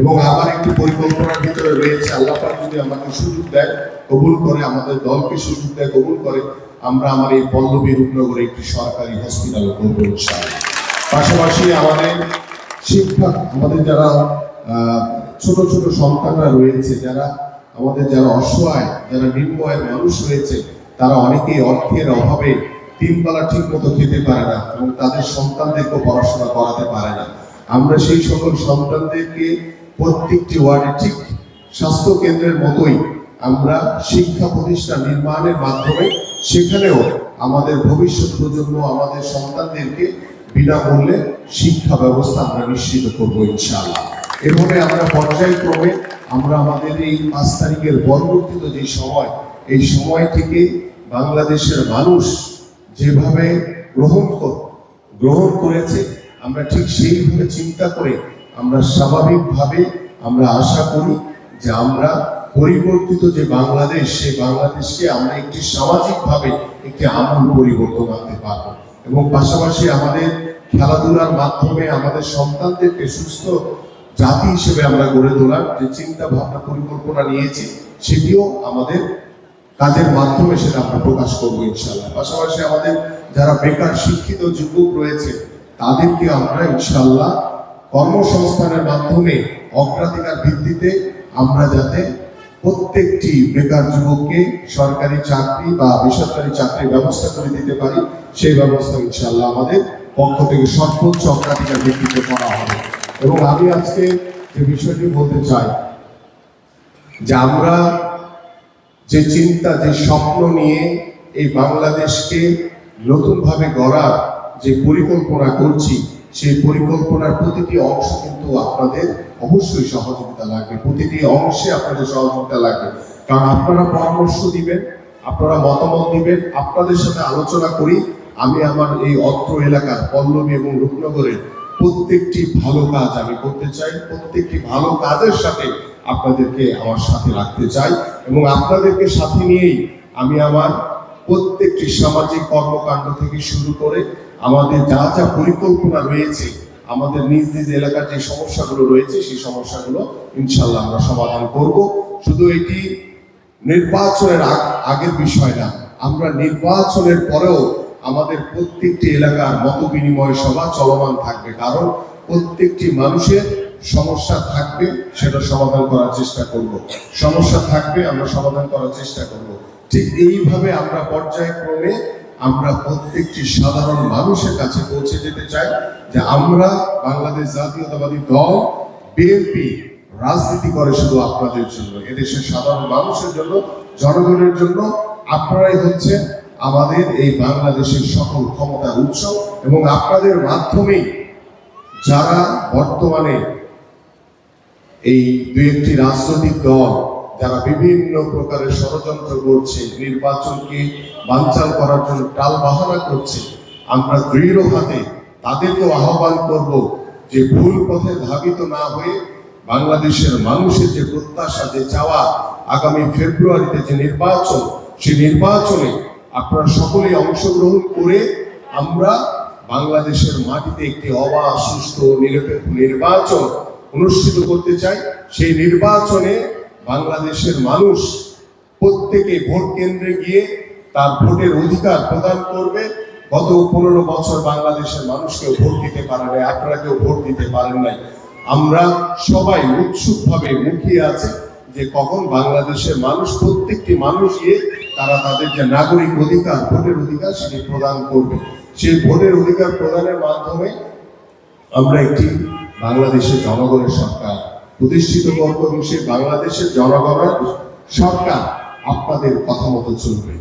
এবং আমার একটি পরিকল্পনার ভিতরে রয়েছে, আল্লাহ যদি আমাকে সুযোগ দেয়, কবুল করে আমাদের দলকে সুযোগ দেয়, কবুল করে আমরা আমার এই পল্লবী রূপনগরে একটি সরকারি হসপিটাল করব পাশাপাশি আমাদের শিক্ষা, আমাদের যারা ছোট ছোট সন্তানরা রয়েছে, যারা, আমাদের যারা অসহায়, যারা নিম্নয়ের মানুষ রয়েছে, তারা অনেকেই অর্থের অভাবে তিন বেলা ঠিক মতো খেতে পারে না এবং তাদের সন্তানদেরকে পড়াশোনা করাতে পারে না। আমরা সেই সকল সন্তানদেরকে প্রত্যেকটি ওয়ার্ডে ঠিক স্বাস্থ্য কেন্দ্রের মতোই আমরা শিক্ষা প্রতিষ্ঠান নির্মাণের মাধ্যমে সেখানেও আমাদের ভবিষ্যৎ প্রজন্ম, আমাদের সন্তানদেরকে বিনামূল্যে শিক্ষা ব্যবস্থা আমরা নিশ্চিত করব ইনশাআল্লাহ। এভাবে আমরা পর্যায়ক্রমে আমরা আমাদের এই পাঁচ তারিখের পরবর্তীত যে সময়, এই সময় সময়টিকে বাংলাদেশের মানুষ যেভাবে গ্রহণ গ্রহণ করেছে, আমরা ঠিক সেইভাবে চিন্তা করে আমরা স্বাভাবিকভাবে আমরা আশা করি যে আমরা পরিবর্তিত যে বাংলাদেশ, সেই বাংলাদেশকে আমরা একটি সামাজিকভাবে একটি আমূল পরিবর্তন আনতে পারব। এবং পাশাপাশি আমাদের খেলাধুলার মাধ্যমে আমাদের সন্তানদেরকে সুস্থ জাতি হিসেবে আমরা গড়ে তোলার যে চিন্তা ভাবনা পরিকল্পনা নিয়েছি, সেটিও আমাদের কাজের মাধ্যমে সেটা আমরা প্রকাশ করব ইনশাল্লাহ পাশাপাশি আমাদের যারা বেকার শিক্ষিত যুবক রয়েছে, তাদেরকে আমরা ইনশাল্লাহ কর্মসংস্থানের মাধ্যমে অগ্রাধিকার ভিত্তিতে আমরা যাতে প্রত্যেকটি বেকার যুবককে সরকারি চাকরি বা বেসরকারি চাকরির ব্যবস্থা করে দিতে পারি, সেই ব্যবস্থা ইনশাল্লাহ আমাদের পক্ষ থেকে সর্বোচ্চ অগ্রাধিকার ভিত্তিতে করা হবে। এবং আমি আজকে যে বিষয়টি বলতে চাই, যে আমরা যে চিন্তা, যে স্বপ্ন নিয়ে এই বাংলাদেশকে নতুনভাবে গড়ার যে পরিকল্পনা করছি সেই পরিকল্পনার প্রতিটি অংশ কিন্তু আপনাদের অবশ্যই সহযোগিতা লাগবে। প্রতিটি অংশে আপনাদের সহযোগিতা লাগবে। কারণ আপনারা পরামর্শ দিবেন, আপনারা মতামত দিবেন, আপনাদের সাথে আলোচনা করি, আমি আমার এই অত্র এলাকার পল্লবী এবং রূপনগরের প্রত্যেকটি ভালো কাজ আমি করতে চাই, প্রত্যেকটি ভালো কাজের সাথে আপনাদেরকে আমার সাথে রাখতে চাই এবং আপনাদেরকে সাথে নিয়েই আমি আমার প্রত্যেকটি সামাজিক কর্মকাণ্ড থেকে শুরু করে আমাদের যা যা পরিকল্পনা রয়েছে, আমাদের নিজ নিজ এলাকার যে সমস্যাগুলো রয়েছে, সেই সমস্যাগুলো ইনশাল্লাহ আমরা সমাধান করব। শুধু এটি নির্বাচনের আগের বিষয় না, আমরা নির্বাচনের পরেও আমাদের প্রত্যেকটি এলাকার মত বিনিময় সভা চলমান থাকবে। কারণ প্রত্যেকটি মানুষের সমস্যা থাকবে, সেটা সমাধান করার চেষ্টা করব। সমস্যা থাকবে, আমরা সমাধান করার চেষ্টা করব। ঠিক এইভাবে আমরা পর্যায়ক্রমে আমরা প্রত্যেকটি সাধারণ মানুষের কাছে পৌঁছে যেতে চাই যে আমরা বাংলাদেশ জাতীয়তাবাদী দল, বিএনপি রাজনীতি করে শুধু আপনাদের জন্য, এদেশের সাধারণ মানুষের জন্য, জনগণের জন্য। আপনারাই হচ্ছে আমাদের এই বাংলাদেশের সকল ক্ষমতার উৎস এবং আপনাদের মাধ্যমেই যারা বর্তমানে এই দু একটি রাজনৈতিক দল যারা বিভিন্ন প্রকারের ষড়যন্ত্র করছে, নির্বাচনকে বাঞ্চাল করার জন্য টাল বাহানা করছে, আমরা দৃঢ় হাতে তাদেরকেও আহ্বান করব যে ভুল পথে ধাবিত না হয়ে বাংলাদেশের মানুষের যে প্রত্যাশা, যে চাওয়া, আগামী ফেব্রুয়ারিতে যে নির্বাচন সেই নির্বাচনে আপনারা সকলেই অংশগ্রহণ করে আমরা বাংলাদেশের মাটিতে একটি অবাধ সুস্থ নিরপেক্ষ নির্বাচন অনুষ্ঠিত করতে চাই। সেই নির্বাচনে বাংলাদেশের মানুষ প্রত্যেকে ভোট কেন্দ্রে গিয়ে তার ভোটের অধিকার প্রদান করবে। গত পনেরো বছর বাংলাদেশের মানুষকে ভোট দিতে পারে নাই, আপনারা কেউ ভোট দিতে পারেন নাই। আমরা সবাই উৎসুকভাবে মুখিয়ে আছে যে কখন বাংলাদেশের মানুষ, প্রত্যেকটি মানুষ গিয়ে তারা তাদের যে নাগরিক অধিকার, ভোটের অধিকার সেটি প্রদান করবে। সেই ভোটের অধিকার প্রদানের মাধ্যমে আমরা একটি বাংলাদেশের জনগণের সরকার প্রতিষ্ঠিত করব এবং সেই বাংলাদেশের জনগণের সরকার আপনাদের কথা মতো চলবে।